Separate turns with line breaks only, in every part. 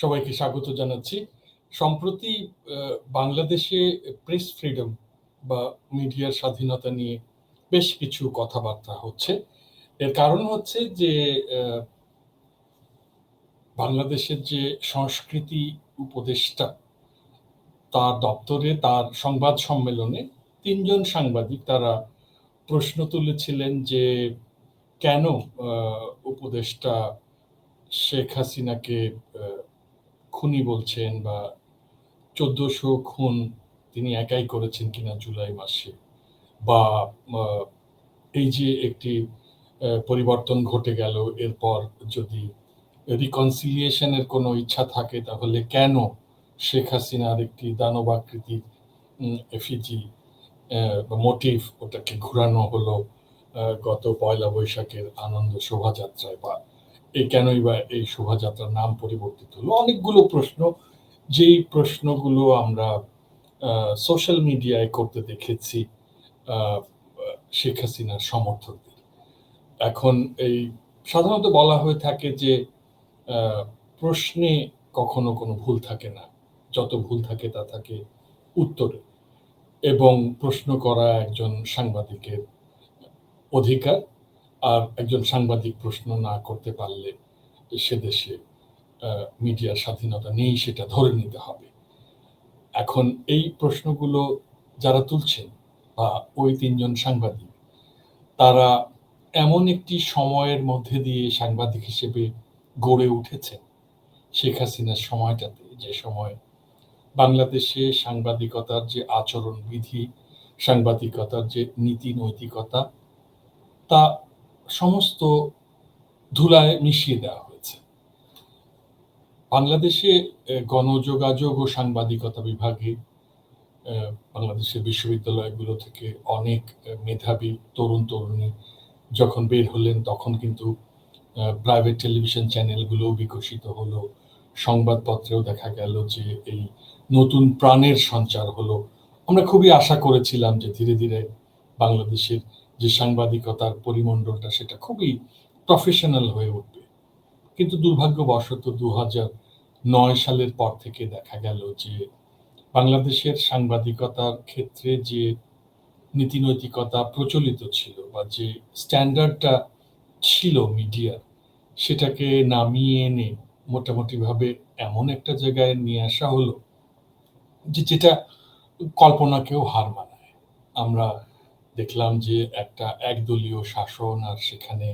সবাইকে স্বাগত জানাচ্ছি। সম্প্রতি বাংলাদেশে প্রেস ফ্রিডম বা মিডিয়ার স্বাধীনতা নিয়ে বেশ কিছু কথাবার্তা হচ্ছে। এর কারণ হচ্ছে যে বাংলাদেশের যে সংস্কৃতি উপদেষ্টা, তার দপ্তরে, তার সংবাদ সম্মেলনে তিনজন সাংবাদিক তারা প্রশ্ন তুলেছিলেন যে, কেন উপদেষ্টা শেখ হাসিনাকে খুনি বলছেন বা চোদ্দশো খুন তিনি একাই করেছেন কিনা জুলাই মাসে, বা এই যে একটি পরিবর্তন ঘটে গেল, এরপর যদি রিকনসিলিয়েশনের কোনো ইচ্ছা থাকে, তাহলে কেন শেখ হাসিনার একটি দানবাকৃতির এফিজি বা মোটিভ ওটাকে ঘুরানো হলো গত পয়লা বৈশাখের আনন্দ শোভাযাত্রায় বা এই কেনই বা এই শোভাযাত্রার নাম পরিবর্তিত হলো? অনেকগুলো প্রশ্ন, যেই প্রশ্নগুলো আমরা সোশ্যাল মিডিয়ায় করতে দেখেছি শেখ হাসিনার সমর্থকদের। এখন এই সাধারণত বলা হয়ে থাকে যে প্রশ্নে কখনো কোনো ভুল থাকে না। যত ভুল থাকে তা থাকে উত্তরে। এবং প্রশ্ন করা একজন সাংবাদিকের অধিকার আর একজন সাংবাদিক প্রশ্ন না করতে পারলে সে দেশে মিডিয়ার স্বাধীনতা নেই, সেটা ধরে নিতে হবে। এখন এই প্রশ্নগুলো যারা তুলছেন বা ওই তিনজন সাংবাদিক, তারা এমন একটি সময়ের মধ্যে দিয়ে সাংবাদিক হিসেবে গড়ে উঠেছেন শেখ হাসিনার সময়টাতে যে সময় বাংলাদেশে সাংবাদিকতার যে আচরণ বিধি সাংবাদিকতার যে নীতি নৈতিকতা তা সমস্ত ধুলায় মিশিয়ে দেওয়া হয়েছে। বাংলাদেশে গণযোগাযোগ ও সাংবাদিকতা বিভাগে বাংলাদেশের বিশ্ববিদ্যালয়গুলো থেকে অনেক মেধাবী তরুণ তরুণী যখন বের হলেন, তখন কিন্তু প্রাইভেট টেলিভিশন চ্যানেলগুলো বিকশিত হলো। সংবাদপত্রেও দেখা গেল যে এই নতুন প্রাণের সঞ্চার হলো। আমরা খুবই আশা করেছিলাম যে ধীরে ধীরে বাংলাদেশের যে সাংবাদিকতার পরিমণ্ডলটা, সেটা খুবই প্রফেশনাল হয়ে উঠবে। কিন্তু দুর্ভাগ্যবশত দু হাজার নয় সালের পর থেকে দেখা গেল যে বাংলাদেশের সাংবাদিকতার ক্ষেত্রে যে নীতি নৈতিকতা প্রচলিত ছিল বা যে স্ট্যান্ডার্ডটা ছিল মিডিয়ার, সেটাকে নামিয়ে এনে মোটামুটিভাবে এমন একটা জায়গায় নিয়ে আসা হলো যে যেটা কল্পনাকেও হার মানায়। আমরা দেখলাম যে একটা একদলীয় শাসন আর সেখানে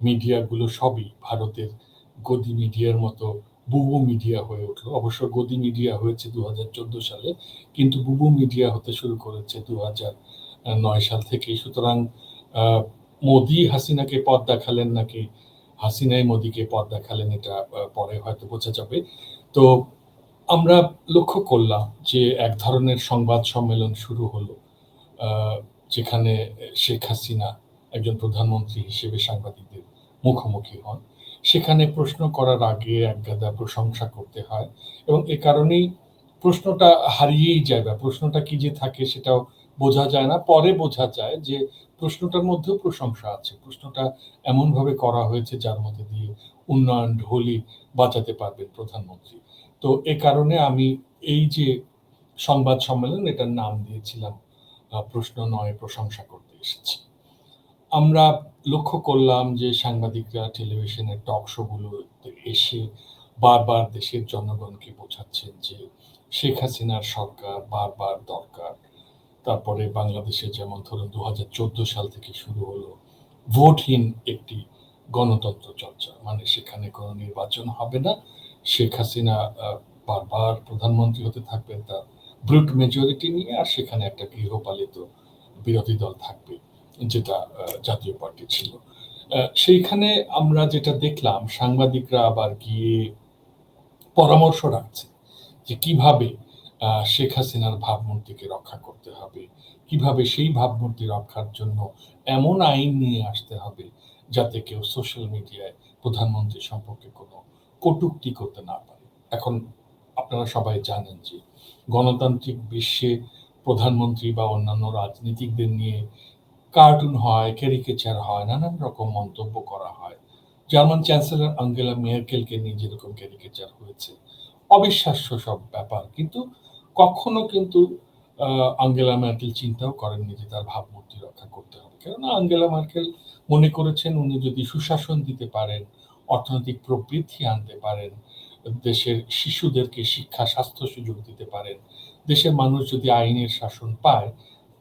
মিডিয়াগুলো সবই ভারতের গদি মিডিয়ার মতো বুবু মিডিয়া হয়ে উঠল। অবশ্য গদি মিডিয়া হয়েছে দু হাজার চোদ্দ সালে, কিন্তু বুবু মিডিয়া হতে শুরু করেছে দু হাজার নয় সাল থেকে সুতরাং মোদি হাসিনাকে পথ দেখালেন নাকি হাসিনাই মোদিকে পথ দেখালেন এটা পরে হয়তো বোঝা যাবে। তো আমরা লক্ষ্য করলাম যে এক ধরনের সংবাদ সম্মেলন শুরু হলো। যেখানে শেখ হাসিনা একজন প্রধানমন্ত্রী হিসেবে সাংবাদিকদের মুখোমুখি হন, সেখানে প্রশ্ন করার আগে একগাদা প্রশংসা করতে হয় এবং এ কারণেই প্রশ্নটা হারিয়েই যায় বা প্রশ্নটা কি যে থাকে সেটাও বোঝা যায় না। পরে বোঝা যায় যে প্রশ্নটার মধ্যেও প্রশংসা আছে। প্রশ্নটা এমনভাবে করা হয়েছে যার মধ্যে দিয়ে উন্নয়ন ঢোলি বাঁচাতে পারবেন প্রধানমন্ত্রী। তো এ কারণে আমি এই যে সংবাদ সম্মেলন, এটার নাম দিয়েছিলাম প্রশ্ন নয়, প্রশংসা করতে এসেছি। আমরা লক্ষ্য করলাম যে সাংবাদিকরা টেলিভিশনের টক শোগুলোতে এসে বারবার দেশের জনগণকে বোঝাচ্ছেন যে শেখ হাসিনার সরকার বারবার দরকার। তারপরে বাংলাদেশে যেমন ধরুন দু হাজার চোদ্দ সাল থেকে শুরু হলো ভোটহীন একটি গণতন্ত্র চর্চা। মানে সেখানে কোনো নির্বাচন হবে না। শেখ হাসিনা বারবার প্রধানমন্ত্রী হতে থাকবেন, তার ব্রুট মেজরিটি নিয়ে আর সেখানে একটা গৃহপালিত বিরোধী দল থাকবে, যেটা জাতীয় পার্টি ছিল। সেইখানে আমরা যেটা দেখলাম, সাংবাদিকরা আবার গিয়ে পরামর্শ রাখছে যে কীভাবে শেখ হাসিনার ভাবমূর্তিকে রক্ষা করতে হবে, কীভাবে সেই ভাবমূর্তি রক্ষার জন্য এমন আইন নিয়ে আসতে হবে যাতে কেউ সোশ্যাল মিডিয়ায় প্রধানমন্ত্রী সম্পর্কে কোনো কটুক্তি করতে না পারে। এখন আপনারা সবাই জানেন যে গণতান্ত্রিক বিশ্বে প্রধানমন্ত্রী বা অন্যান্য রাজনীতিকদের নিয়ে কার্টুন হয়, ক্যারিকেচার হয়, নানান রকম মন্তব্য করা হয়। জার্মান চ্যান্সেলর আঙ্গেলা মেয়ার্কেলকে নিয়ে যেরকম ক্যারিকেচার হয়েছে, অবিশ্বাস্য সব ব্যাপার। কিন্তু কখনো কিন্তু আঙ্গেলা মার্কেল চিন্তাও করেননি যে তার ভাবমূর্তি রক্ষা করতে হবে। কেননা আঙ্গেলা মার্কেল মনে করেছেন উনি যদি সুশাসন দিতে পারেন, অর্থনৈতিক প্রবৃদ্ধি আনতে পারেন দেশের শিশুদেরকে শিক্ষা, স্বাস্থ্য সুযোগ দিতে পারেন। দেশের মানুষ যদি আইনের শাসন পায়,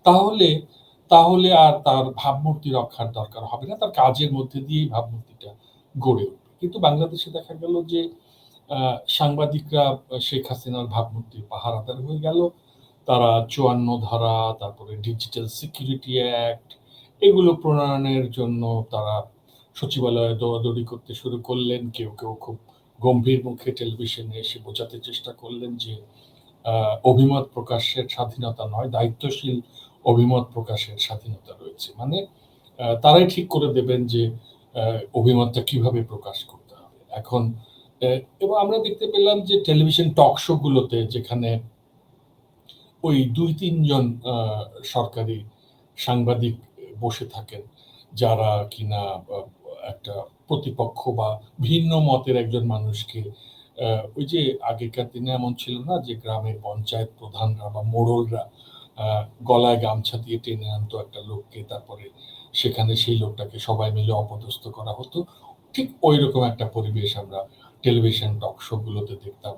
তাহলে তাহলে আর তার ভাবমূর্তি রক্ষার দরকার হবে না। তার কাজের মধ্যে দিয়েই ভাবমূর্তিটা গড়ে উঠবে। কিন্তু বাংলাদেশে দেখা গেল যে সাংবাদিকরা শেখ হাসিনার ভাবমূর্তি পাহারাদার হয়ে গেল। তারা চুয়ান্ন ধারা, তারপরে ডিজিটাল সিকিউরিটি অ্যাক্ট, এগুলো প্রণয়নের জন্য তারা সচিবালয়ে দৌড়াদৌড়ি করতে শুরু করলেন। কেউ কেউ খুব গম্ভীর মুখে টেলিভিশনে এসে বোঝাতে চেষ্টা করলেন যে অভিমত প্রকাশের স্বাধীনতা নয়, দায়িত্বশীল অভিমত প্রকাশের স্বাধীনতা রয়েছে। মানে তারাই ঠিক করে দেবেন যে অভিমতটা কীভাবে প্রকাশ করতে হবে। এখন এবং আমরা দেখতে পেলাম যে, টেলিভিশন টক শো গুলোতে যেখানে ওই দুই, তিনজন সরকারি সাংবাদিক বসে থাকেন, যারা কিনা একটা প্রতিপক্ষ বা ভিন্ন মতের একজন মানুষকে ওই যে আগেকার দিনে এমন ছিল না যে গ্রামের পঞ্চায়েত প্রধানরা বা মোড়লরা গলায় গামছা দিয়ে টেনে আনতো একটা লোককে, তারপরে সেখানে সেই লোকটাকে সবাই মিলে অপদস্থ করা হতো। ঠিক ওই রকম একটা পরিবেশ আমরা টেলিভিশন টক শো গুলোতে দেখতাম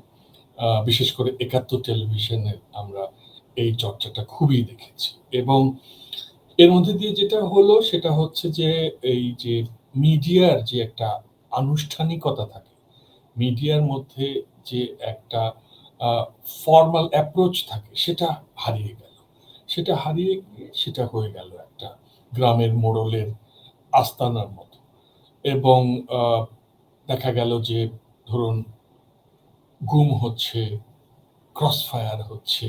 বিশেষ করে একাত্তর টেলিভিশনে আমরা এই চর্চাটা খুবই দেখেছি। এবং এর মধ্যে দিয়ে যেটা হলো সেটা হচ্ছে যে, এই যে মিডিয়ার যে একটা আনুষ্ঠানিকতা থাকে, মিডিয়ার মধ্যে যে একটা ফর্মাল অ্যাপ্রোচ থাকে, সেটা হারিয়ে গেল। সেটা হারিয়ে গিয়ে সেটা হয়ে গেল একটা গ্রামের মোড়লের আস্তানার মতো। এবং দেখা গেল যে ধরুন গুম হচ্ছে ক্রসফায়ার হচ্ছে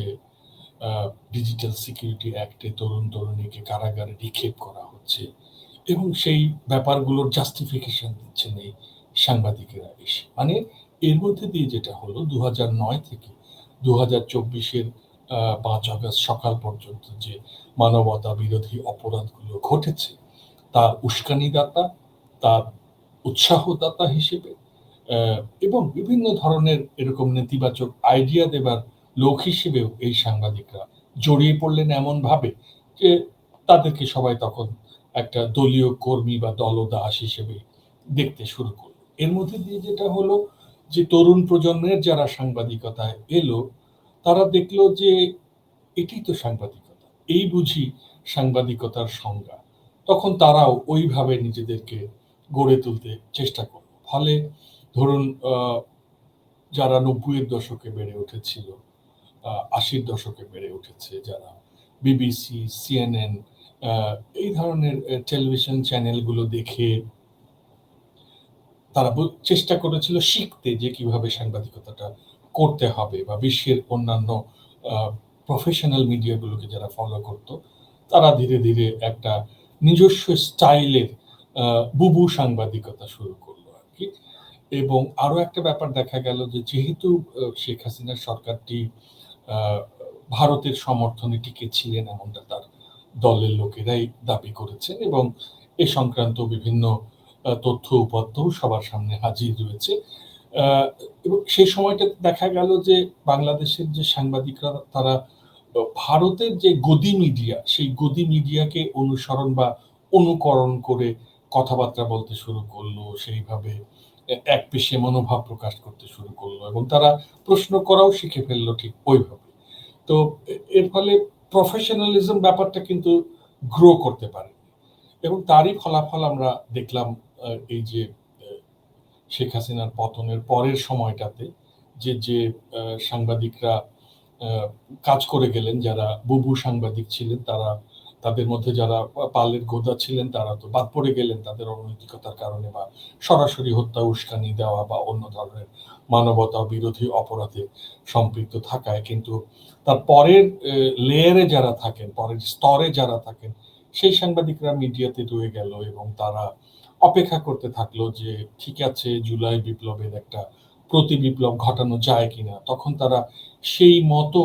ডিজিটাল সিকিউরিটি অ্যাক্টে তরুণ তরুণীকে কারাগারে নিক্ষেপ করা হচ্ছে এবং সেই ব্যাপারগুলোর জাস্টিফিকেশন দিচ্ছেন এই সাংবাদিকেরা এসে। মানে এর মধ্যে দিয়ে যেটা হলো দু নয় থেকে দু হাজার চব্বিশের পাঁচ আগস্ট সকাল পর্যন্ত যে মানবতা বিরোধী অপরাধগুলো ঘটেছে, তার উস্কানিদাতা, তার উৎসাহদাতা হিসেবে এবং বিভিন্ন ধরনের এরকম নেতিবাচক আইডিয়া দেবার লোক হিসেবেও এই সাংবাদিকরা জড়িয়ে পড়লেন এমনভাবে যে তাদেরকে সবাই তখন একটা দলীয় কর্মী বা দলদাস হিসেবে দেখতে শুরু করল। এর মধ্যে দিয়ে যেটা হলো যে তরুণ প্রজন্মের যারা সাংবাদিকতায় এলো, তারা দেখল যে এটাই তো সাংবাদিকতা। এই বুঝি সাংবাদিকতার সংজ্ঞা। তখন তারাও ওইভাবে নিজেদেরকে গড়ে তুলতে চেষ্টা করল। ফলে ধরুন যারা নব্বইয়ের দশকে বেড়ে উঠেছিল আশির দশকে বেড়ে উঠেছে, যারা বিবিসি, সিএনএন এই ধরনের টেলিভিশন চ্যানেলগুলো দেখে তারা চেষ্টা করেছিল শিখতে যে কীভাবে সাংবাদিকতাটা করতে হবে বা বিশ্বের অন্যান্য প্রফেশনাল মিডিয়াগুলোকে যারা ফলো করত, তারা ধীরে ধীরে একটা নিজস্ব স্টাইলের বুবু সাংবাদিকতা শুরু করল আর কি। এবং আরও একটা ব্যাপার দেখা গেল যে যেহেতু শেখ হাসিনার সরকারটি ভারতের সমর্থনে টিকে ছিলেন এমনটা তার দলের লোকেরাই দাবি করেছেন এবং এ সংক্রান্ত বিভিন্ন তথ্য উপাত্ত সবার সামনে হাজির রয়েছে। এবং সেই সময়টা দেখা গেল যে বাংলাদেশের যে সাংবাদিকরা, তারা ভারতের যে গদি মিডিয়া, সেই গদি মিডিয়াকে অনুসরণ বা অনুকরণ করে কথাবার্তা বলতে শুরু করল, সেইভাবে এক পেশে মনোভাব প্রকাশ করতে শুরু করল এবং তারা প্রশ্ন করাও শিখে ফেলল ঠিক ওইভাবে। তো এর ফলে প্রফেশনালিজম ব্যাপারটা কিন্তু গ্রো করতে পারে। এবং তারই ফলাফল আমরা দেখলাম এই যে শেখ হাসিনার পতনের পরের সময়টাতে যে যে সাংবাদিকরা কাজ করে গেলেন, যারা বুবু সাংবাদিক ছিলেন, তারা তাদের মধ্যে যারা পালের গোদা ছিলেন, তারা তো বাদ পড়ে গেলেন তাদের অনৈতিকতার কারণে বা সরাসরি হত্যা, উস্কানি দেওয়া বা অন্য ধরনের মানবতা বিরোধী অপরাধে সম্পৃক্ত থাকায়। কিন্তু তার পরের লেয়ারে যারা থাকেন, পরের স্তরে যারা থাকেন, সেই সাংবাদিকরা মিডিয়াতে রয়ে গেল এবং তারা অপেক্ষা করতে থাকল যে, ঠিক আছে, জুলাই বিপ্লবের একটা প্রতি বিপ্লব ঘটানো যায় কিনা? তখন তারা সেই মতো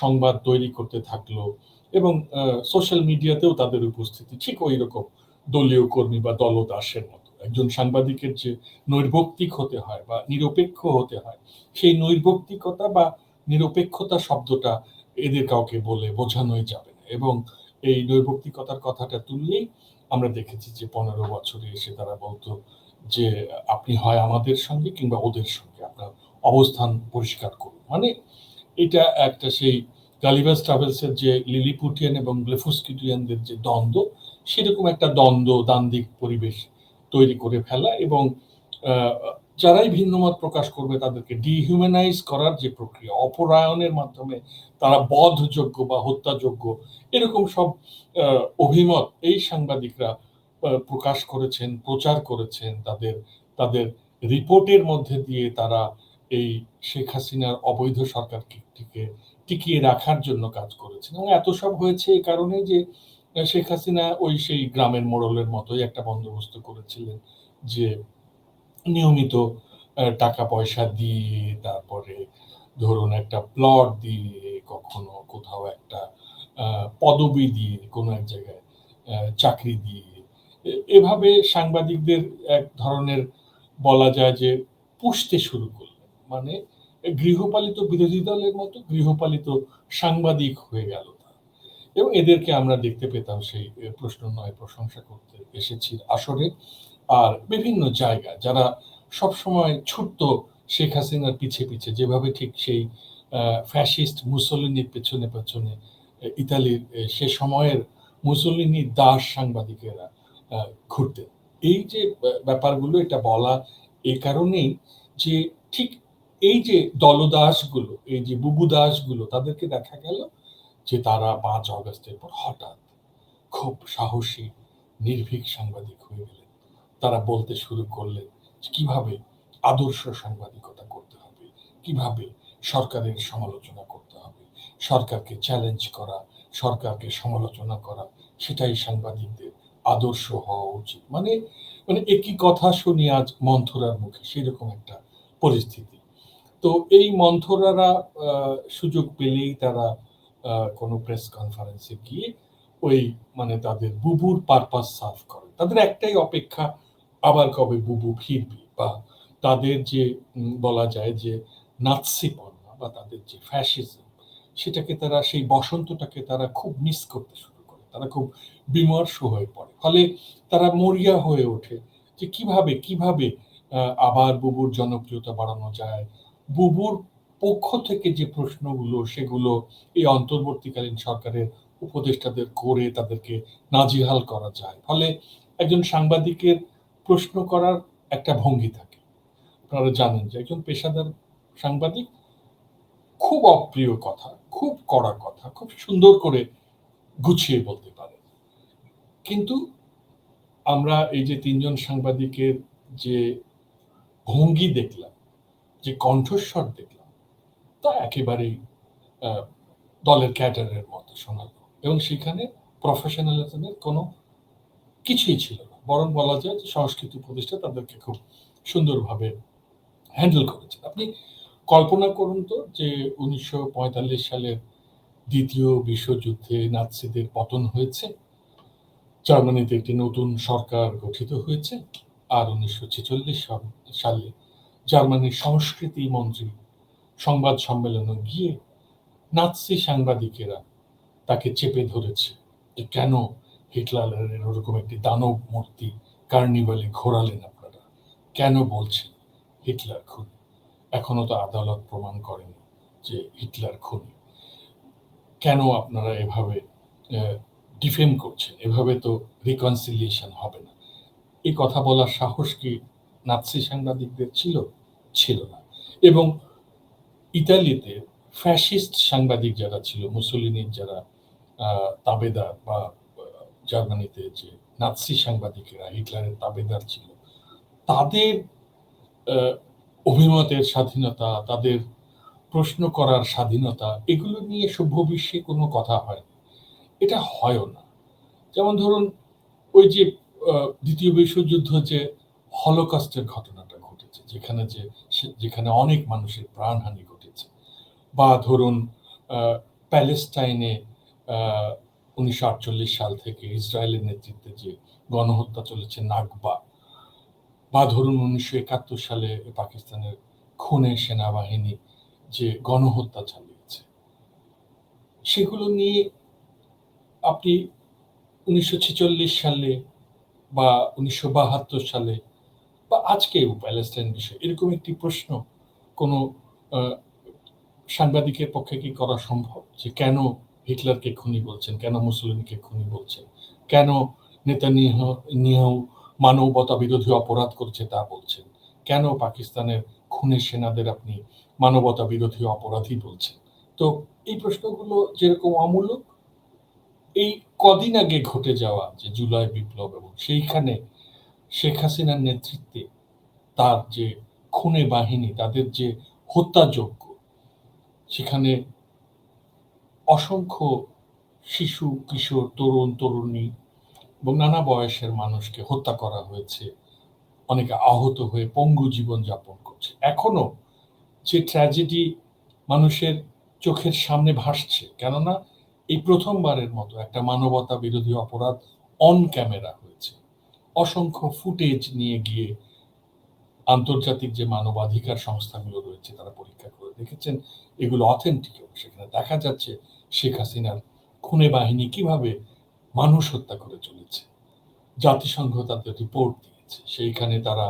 সংবাদ তৈরি করতে থাকল। এবং সোশ্যাল মিডিয়াতেও তাদের উপস্থিতি। ঠিক ওই রকম দলীয় কর্মী বা দলদাসের মতো। একজন সাংবাদিকের যে নৈর্ভক্তিক হতে হয় বা নিরপেক্ষ হতে হয়, সেই নৈর্ভক্তিকতা বা নিরপেক্ষতা শব্দটা এদের কাউকে বলে বোঝানোই যাবে না। এবং এই নৈর্ভক্তিকতার কথাটা তুললেই আমরা দেখেছি যে পনেরো বছরে এসে তারা বলতো যে, আপনি হয় আমাদের সঙ্গে কিংবা ওদের সঙ্গে। আপনার অবস্থান পরিষ্কার করুন। মানে এটা একটা সেই গালিভাস ট্রাভেলসের যে লিলিপুটিয়ান এবং ব্লেফুস্কিটিয়ানদের যে দ্বন্দ্ব, সেরকম একটা দ্বন্দ্ব দান্দিক পরিবেশ তৈরি করে ফেলা এবং যারাই ভিন্নমত প্রকাশ করবে তাদেরকে ডিহিউম্যানাইজ করার যে প্রক্রিয়া অপরায়নের মাধ্যমে তারা বধযোগ্য বা হত্যাযোগ্য, এরকম সব অভিমত এই সাংবাদিকরা প্রকাশ করেছেন, প্রচার করেছেন তাদের তাদের রিপোর্টের মধ্যে দিয়ে তারা এই শেখ হাসিনার অবৈধ সরকারকে টিকিয়ে রাখার জন্য কাজ করেছেন। এবং এত সব হয়েছে এই কারণে যে, শেখ হাসিনা ওই সেই গ্রামের মোড়লের মতোই একটা বন্দোবস্ত করেছিলেন যে, নিয়মিত টাকা পয়সা দিয়ে, তারপরে ধরুন একটা প্লট দিয়ে, কখনো কোথাও একটা পদবি দিয়ে, কোনো এক জায়গায় চাকরি দিয়ে এভাবে সাংবাদিকদের এক ধরনের বলা যায় যে, পুষতে শুরু করলেন। মানে গৃহপালিত বিরোধী দলের মতো গৃহপালিত সাংবাদিক হয়ে গেল এবং এদেরকে আমরা দেখতে পেতাম সেই প্রশ্ন নয়, প্রশংসা করতে এসেছি আসরে। আর বিভিন্ন জায়গা, যারা সবসময় ছুটত শেখ হাসিনার পিছে পিছে, যেভাবে ঠিক সেই ফ্যাসিস্ট মুসলিনির পেছনে পেছনে ইতালির সে সময়ের মুসলিনি দাস সাংবাদিকেরা ঘুরতেন। এই যে ব্যাপারগুলো এটা বলা এ কারণেই যে ঠিক এই যে দলদাসগুলো, এই যে বুবু দাসগুলো তাদেরকে দেখা গেল যে তারা পাঁচ অগস্টের পর হঠাৎ খুব সাহসী, নির্ভীক সাংবাদিক হয়ে গেলেন। তারা বলতে শুরু করলেন কীভাবে আদর্শ সাংবাদিকতা করতে হবে? কীভাবে সরকারের সমালোচনা করতে হবে? সরকারকে চ্যালেঞ্জ করা, সরকারকে সমালোচনা করা, সেটাই সাংবাদিকদের আদর্শ হওয়া উচিত। মানে মানে একই কথা শুনি আজ মন্থরার মুখে, সেরকম একটা পরিস্থিতি। তো এই মন্থরারা সুযোগ পেলেই তারা কোনো প্রেস কনফারেন্সে গিয়ে ওই মানে তাদের বুবুর পারপাস সার্ভ করে। তাদের একটাই অপেক্ষা, আবার কবে বুবু ফিরবে বা তাদের যে বলা যায় যে নাৎসিপনা বা তাদের যে ফ্যাসিজম সেটাকে তারা, সেই বসন্তটাকে তারা খুব মিস করতে শুরু করে। তারা খুব বিমর্ষ হয়ে পড়ে। ফলে তারা মরিয়া হয়ে ওঠে যে কীভাবে কীভাবে আবার বুবুর জনপ্রিয়তা বাড়ানো যায় বুবুর পক্ষ থেকে যে প্রশ্নগুলো, সেগুলো এই অন্তর্বর্তীকালীন সরকারের উপদেষ্টাদের করে তাদেরকে নাজিহাল করা যায়। ফলে একজন সাংবাদিকের প্রশ্ন করার একটা ভঙ্গি থাকে। আপনারা জানেন যে একজন পেশাদার সাংবাদিক খুব অপ্রিয় কথা, খুব কড়া কথা, খুব সুন্দর করে গুছিয়ে বলতে পারে। কিন্তু আমরা এই যে তিনজন সাংবাদিকের যে ভঙ্গি দেখলাম কণ্ঠস্বর দেখলাম, তা একেবারেই দলের ক্যাডারের মতো শোনালো। এবং সেখানে প্রফেশনালিজমের কোনো কিছুই ছিল না। বরং বলা যায় যে সংস্কৃতি প্রতিষ্ঠা তাদেরকে খুব সুন্দরভাবে হ্যান্ডেল করেছে আপনি কল্পনা করুন তো যে উনিশশো পঁয়তাল্লিশ সালের দ্বিতীয় বিশ্বযুদ্ধে নাৎসিদের পতন হয়েছে, জার্মানিতে একটি নতুন সরকার গঠিত হয়েছে, আর উনিশশো ছেচল্লিশ সালে জার্মানির সংস্কৃতি মন্ত্রী সংবাদ সম্মেলনে গিয়ে নাৎসি সাংবাদিকেরা তাকে চেপে ধরেছে যে কেন হিটলারের ওরকম একটি দানব মূর্তি কার্নিভালে ঘোরালেন আপনারা? কেন বলছেন হিটলার খুনি? এখনও তো আদালত প্রমাণ করেনি যে হিটলার খুনি। কেন আপনারা এভাবে ডিফেম করছেন? এভাবে তো রিকনসিলিয়েশন হবে না। এই কথা বলার সাহস কি নাৎসি সাংবাদিকদের ছিল? ছিল না। এবং ইতালিতে ফ্যাসিস্ট সাংবাদিক যারা ছিল, মুসলিনীর যারা তাবেদার বা জার্মানিতে যে নাৎসি সাংবাদিকেরা, হিটলারের তাবেদার ছিল, তাদের অভিমতের স্বাধীনতা, তাদের প্রশ্ন করার স্বাধীনতা, এগুলো নিয়ে সভ্য বিশ্বে কোনো কথা হয় এটা হয়ও না। যেমন ধরুন, ওই যে দ্বিতীয় বিশ্বযুদ্ধ যে হলোকাস্টের ঘটনাটা ঘটেছে, যেখানে যে যেখানে অনেক মানুষের প্রাণহানি ঘটেছে। বা ধরুন প্যালেস্টাইনে উনিশশো আটচল্লিশ সাল থেকে ইসরায়েলের নেতৃত্বে যে গণহত্যা চলেছে নাগবা বা ধরুন, উনিশশো একাত্তর সালে পাকিস্তানের খুনে সেনাবাহিনী যে গণহত্যা চালিয়েছে। সেগুলো নিয়ে আপনি উনিশশো ছেচল্লিশ সালে বা উনিশশো বাহাত্তর সালে বা আজকেও প্যালেস্টাইন বিষয়? এরকম একটি প্রশ্ন কোনো সাংবাদিকের পক্ষে কি করা সম্ভব? যে কেন হিটলারকে খুনি বলছেন? কেন মুসলিমকে খুনি বলছেন? কেন নেতা নিহ মানবতা বিরোধী অপরাধ করছে তা বলছেন? কেন পাকিস্তানের খুনের সেনাদের আপনি মানবতা বিরোধী অপরাধী বলছেন? তো এই প্রশ্নগুলো যেরকম অমূলক, এই কদিন আগে ঘটে যাওয়া যে জুলাই বিপ্লব এবং সেইখানে শেখ হাসিনার নেতৃত্বে তার যে খুনে বাহিনী, তাদের যে হত্যাযোগ্য সেখানে অসংখ্য শিশু, কিশোর, তরুণ, তরুণী এবং নানা বয়সের মানুষকে হত্যা করা হয়েছে। অনেকে আহত হয়ে পঙ্গু জীবন যাপন করছে। এখনও যে ট্র্যাজেডি মানুষের চোখের সামনে ভাসছে, কেননা এই প্রথমবারের মতো একটা মানবতা বিরোধী অপরাধ অন ক্যামেরা হয়েছে। অসংখ্য ফুটেজ নিয়ে গিয়ে আন্তর্জাতিক যে মানবাধিকার সংস্থাগুলো রয়েছে তারা পরীক্ষা করে দেখেছেন, এগুলো অথেন্টিক সেখানে দেখা যাচ্ছে শেখ হাসিনার খুনে বাহিনী কীভাবে মানুষ হত্যা করে চলেছে। জাতিসংঘ তাদের রিপোর্ট দিয়েছে, সেইখানে তারা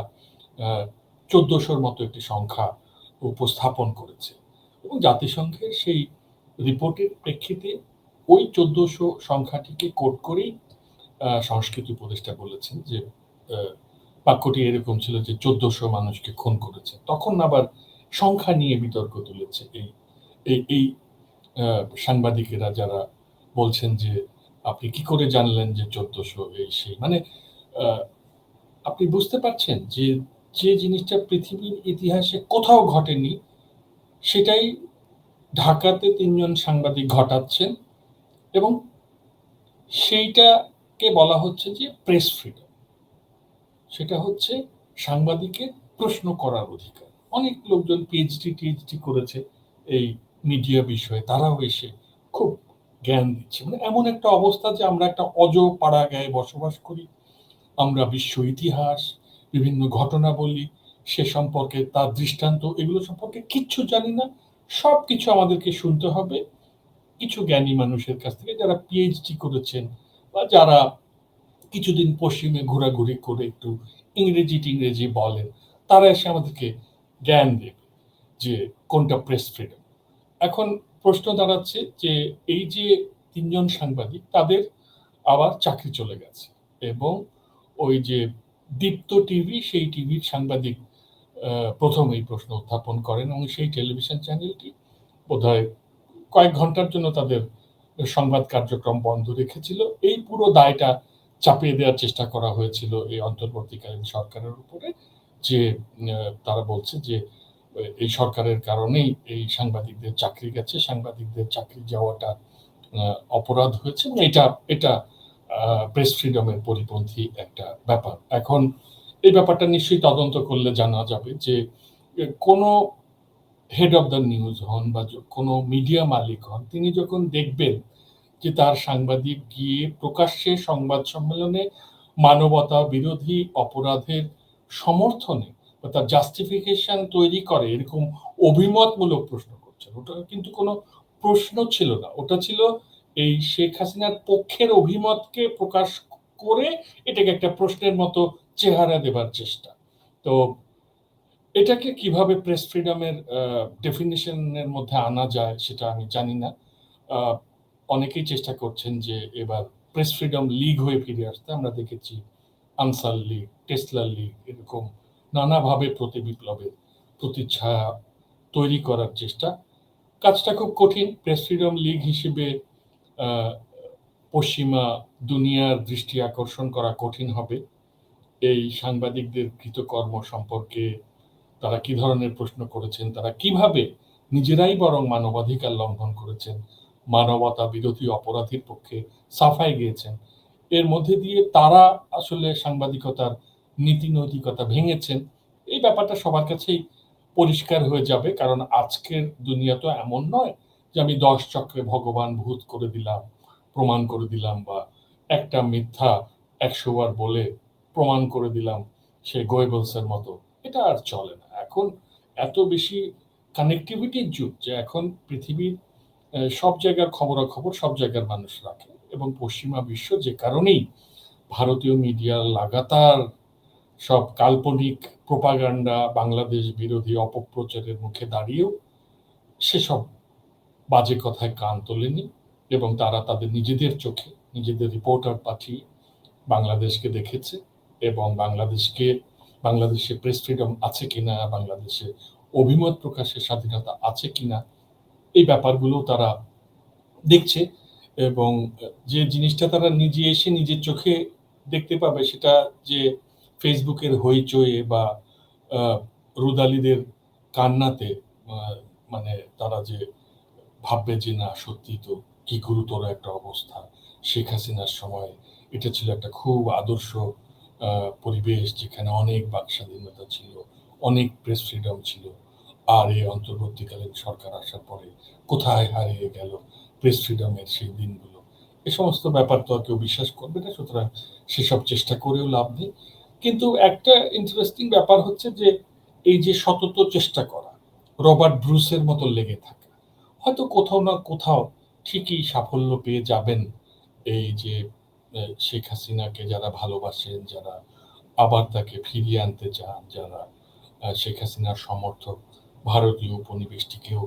চোদ্দশোর মতো একটি সংখ্যা উপস্থাপন করেছে এবং জাতিসংঘের সেই রিপোর্টের প্রেক্ষিতে ওই চোদ্দশো সংখ্যাটিকে কোট করেই সংস্কৃতি উপদেষ্টা বলেছেন যে বাক্যটি এরকম ছিল যে চোদ্দশো মানুষকে খুন করেছে। তখন আবার সংখ্যা নিয়ে বিতর্ক তুলেছে এই এই এই সাংবাদিকেরা যারা বলছেন যে আপনি কি করে জানলেন যে চোদ্দশো এই সেই? মানে আপনি বুঝতে পারছেন যে যে জিনিসটা পৃথিবীর ইতিহাসে কোথাও ঘটেনি, সেটাই ঢাকাতে তিনজন সাংবাদিক ঘটাচ্ছেন এবং সেইটাকে বলা হচ্ছে যে প্রেস ফ্রিডম সেটা হচ্ছে সাংবাদিকের প্রশ্ন করার অধিকার। অনেক লোকজন পিএইচডি টিএইচডি করেছে এই মিডিয়া বিষয়ে। তারাও এসে খুব জ্ঞান দিচ্ছে। মানে এমন একটা অবস্থা যে আমরা একটা অজ পাড়া গায়ে বসবাস করি। আমরা বিশ্ব ইতিহাস, বিভিন্ন ঘটনা বলি, সে সম্পর্কে তার দৃষ্টান্ত, এগুলো সম্পর্কে কিচ্ছু জানি না। সব কিছু আমাদেরকে শুনতে হবে। কিছু জ্ঞানী মানুষের কাছ থেকে যারা পিএইচডি করেছেন বা যারা কিছুদিন পশ্চিমে ঘোরাঘুরি করে একটু ইংরেজি টিংরেজি বলেন তারা এসে আমাদেরকে জ্ঞান দেবে যে কোনটা প্রেস ফ্রিডম এখন প্রশ্ন দাঁড়াচ্ছে যে এই যে তিনজন সাংবাদিক, তাদের আবার চাকরি চলে গেছে এবং ওই যে দীপ্ত টিভি, সেই টিভির সাংবাদিক প্রথম এই প্রশ্ন উত্থাপন করেন এবং সেই টেলিভিশন চ্যানেলটি বোধহয় কয়েক ঘণ্টার জন্য তাদের সংবাদ কার্যক্রম বন্ধ রেখেছিল। এই পুরো দায়টা চাপিয়ে দেওয়ার চেষ্টা করা হয়েছিল এই অন্তর্বর্তীকালীন সরকারের উপরে যে তারা বলছে যে, এই সরকারের কারণেই এই সাংবাদিকদের চাকরি গেছে। সাংবাদিকদের চাকরি যাওয়াটা অপরাধ হয়েছে এটা এটা প্রেস ফ্রিডমের পরিপন্থী একটা ব্যাপার। এখন এই ব্যাপারটা নিশ্চয়ই তদন্ত করলে জানা যাবে যে, কোনো হেড অফ দ্য নিউজ হন বা কোনো মিডিয়া মালিক হন, তিনি যখন দেখবেন যে তার সাংবাদিক গিয়ে প্রকাশ্যে সংবাদ সম্মেলনে মানবতা বিরোধী অপরাধের সমর্থনে বা তার জাস্টিফিকেশন তৈরি করে, এরকম অভিমতমূলক প্রশ্ন করছেন, ওটা কিন্তু কোনো প্রশ্ন ছিল না। ওটা ছিল এই শেখ হাসিনার পক্ষের অভিমতকে প্রকাশ করে এটাকে একটা প্রশ্নের মতো চেহারা দেবার চেষ্টা। তো এটাকে কীভাবে প্রেস ফ্রিডমের ডেফিনেশনের মধ্যে আনা যায় সেটা আমি জানি না। অনেকেই চেষ্টা করছেন যে এবার প্রেস ফ্রিডম লিগ হয়ে ফিরে আসতে। আমরা দেখেছি আনসার লিগ, টেসলা লিগ এরকম নানাভাবে প্রতি বিপ্লবের প্রতিচ্ছায়া তৈরি করার চেষ্টা। কাজটা খুব কঠিন। প্রেস ফ্রিডম লিগ হিসেবে পশ্চিমা দুনিয়ার দৃষ্টি আকর্ষণ করা কঠিন হবে। এই সাংবাদিকদের কৃতকর্ম সম্পর্কে তারা কি ধরনের প্রশ্ন করেছেন? তারা কীভাবে নিজেরাই বরং মানবাধিকার লঙ্ঘন করেছেন? মানবতা বিরোধী অপরাধীর পক্ষে সাফাই গিয়েছেন। এর মধ্যে দিয়ে তারা আসলে সাংবাদিকতার নীতি নৈতিকতা ভেঙেছেন। এই ব্যাপারটা সবার কাছেই পরিষ্কার হয়ে যাবে, কারণ আজকের দুনিয়া তো এমন নয় যে আমি দশ চক্রে ভগবান ভূত করে দিলাম, প্রমাণ করে দিলাম বা একটা মিথ্যা একশো বার বলে প্রমাণ করে দিলাম সে গোয়েবলসের মতো। এটা আর চলে না। এখন এত বেশি কানেক্টিভিটির যুগ যে এখন পৃথিবীর সব জায়গার খবরাখবর সব জায়গার মানুষ রাখে এবং পশ্চিমা বিশ্ব যে কারণেই ভারতীয় মিডিয়ার লাগাতার সব কাল্পনিক প্রোপাগান্ডা বাংলাদেশ বিরোধী অপপ্রচারের মুখে দাঁড়িয়েও সেসব বাজে কথায় কান তোলেনি এবং তারা তাদের নিজেদের চোখে নিজেদের রিপোর্টার পাঠিয়ে বাংলাদেশকে দেখেছে এবং বাংলাদেশকে বাংলাদেশে প্রেস ফ্রিডম আছে কিনা, বাংলাদেশে অভিমত প্রকাশের স্বাধীনতা আছে কিনা, এই ব্যাপারগুলো তারা দেখছে এবং যে জিনিসটা তারা নিজে এসে নিজের চোখে দেখতে পাবে সেটা যে ফেসবুকের হইচয়ে বা রুদালিদের কান্নাতে মানে তারা যে ভাববে যে না, সত্যি তো কি গুরুতর একটা অবস্থা। শেখ হাসিনার সময় এটা ছিল একটা খুব আদর্শ পরিবেশ যেখানে অনেক বাক স্বাধীনতা ছিল, অনেক প্রেস ফ্রিডম ছিল। আর এই অন্তর্বর্তীকালীন সরকার আসার পরে কোথায় হারিয়ে গেল প্রেস ফ্রিডমের সেই দিনগুলো? এ সমস্ত ব্যাপার তো কেউ বিশ্বাস করবে না, সুতরাং সেসব চেষ্টা করেও লাভ নেই। কিন্তু একটা ইন্টারেস্টিং ব্যাপার হচ্ছে যে, এই যে সতত চেষ্টা করা, রবার্ট ব্রুসের মতো লেগে থাকা, হয়তো কোথাও না কোথাও ঠিকই সাফল্য পেয়ে যাবেন এই যে শেখ হাসিনাকে যারা ভালোবাসেন, যারা আবার তাকে ফিরিয়ে আনতে চান, যারা শেখ হাসিনার সমর্থক ভারতীয় উপনিবেশটিকেও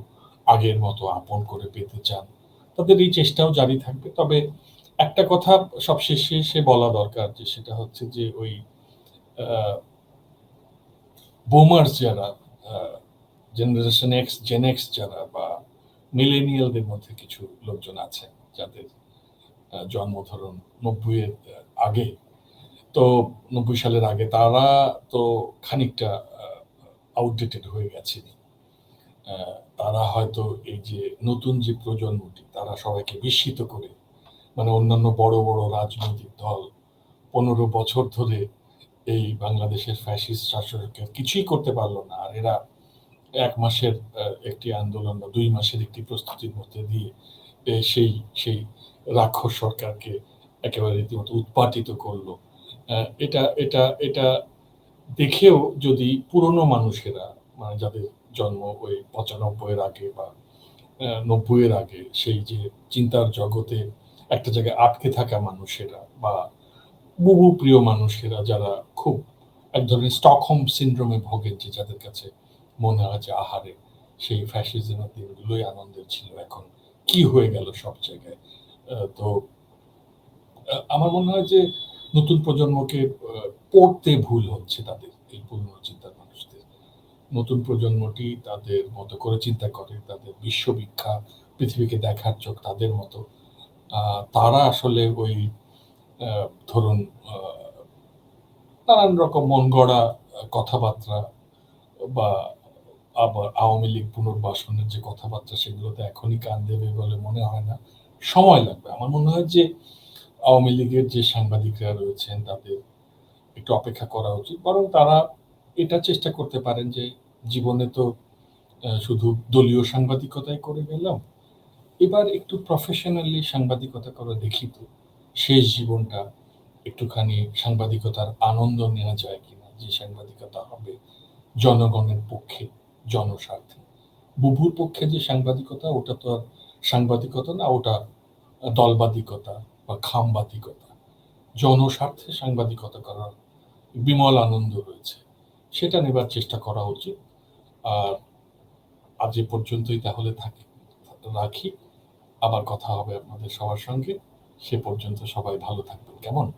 আগের মতো আপন করে পেতে চান, তাদের এই চেষ্টাও জারি থাকবে। তবে একটা কথা সবশেষে সে বলা দরকার যে, সেটা হচ্ছে যে, ওই বোমার্স যারা জেনারেশন এক্স জেন এক্স যারা বা মিলেনিয়ালদের মধ্যে কিছু লোকজন আছে যাদের জন্ম ধরুন নব্বই এর আগে। তো নব্বই সালের আগে তারা তো খানিকটা আউটডেটেড হয়ে গেছে তারা হয়তো এই যে নতুন যে প্রজন্মটি, তারা সবাইকে বিস্মিত করে মানে অন্যান্য বড় বড় রাজনৈতিক দল পনেরো বছর ধরে এই বাংলাদেশের ফ্যাসিস্ট শাসকের কিছুই করতে পারল না। আর এরা এক মাসের একটি আন্দোলন বা দুই মাসের একটি প্রস্তুতির মধ্যে দিয়ে সেই সেই রাক্ষস সরকারকে একেবারে রীতিমতো উৎপাটিত করল। এটা এটা এটা দেখেও যদি পুরনো মানুষেরা মানে যাদের জন্ম ওই পঁচানব্বই এর আগে বা নব্বই এর আগে, সেই যে চিন্তার জগতে একটা জায়গায় আটকে থাকা মানুষেরা বা বহু প্রিয় মানুষেরা যারা খুব এক ধরনের স্টকহোম সিন্ড্রোমে ভোগেন যে যাদের কাছে মনে হয় যে, আহারে, সেই ফ্যাসিজমের দিনগুলোই আনন্দের ছিল। এখন কি হয়ে গেল সব জায়গায়? তো আমার মনে হয় যে নতুন প্রজন্মকে পড়তে ভুল হচ্ছে তাদের এই পুরনো চিন্তার মানুষদের। নতুন প্রজন্মটি তাদের মতো করে চিন্তা করে, তাদের বিশ্ববিখ্যা পৃথিবীকে দেখার চোখ তাদের মতো। তারা আসলে ওই ধরুন নানান রকম মন গড়া কথাবার্তা বা আবার আওয়ামী লীগ পুনর্বাসনের যে কথাবার্তা, সেগুলোতে এখনই কান দেবে বলে মনে হয় না। সময় লাগবে। আমার মনে হয় যে আওয়ামী লীগের যে সাংবাদিকরা রয়েছেন, তাদের একটু অপেক্ষা করা উচিত। বরং তারা এটা চেষ্টা করতে পারেন যে জীবনে তো শুধু দলীয় সাংবাদিকতাই করে গেলাম এবার একটু প্রফেশনালি সাংবাদিকতা করে দেখি তো, শেষ জীবনটা একটুখানি সাংবাদিকতার আনন্দ নেওয়া যায় কিনা, যে সাংবাদিকতা হবে জনগণের পক্ষে, জনস্বার্থে। বুবুর পক্ষে যে সাংবাদিকতা, ওটা তো আর সাংবাদিকতা না, ওটা দলবাদিকতা বা খামবাদিকতা। জনস্বার্থে সাংবাদিকতা করার বিমল আনন্দ রয়েছে। সেটা নেবার চেষ্টা করা উচিত। আর আজ এ পর্যন্তই তাহলে থাকি, রাখি। আবার কথা হবে আপনাদের সবার সঙ্গে। সে পর্যন্ত সবাই ভালো থাকবেন। কেমন?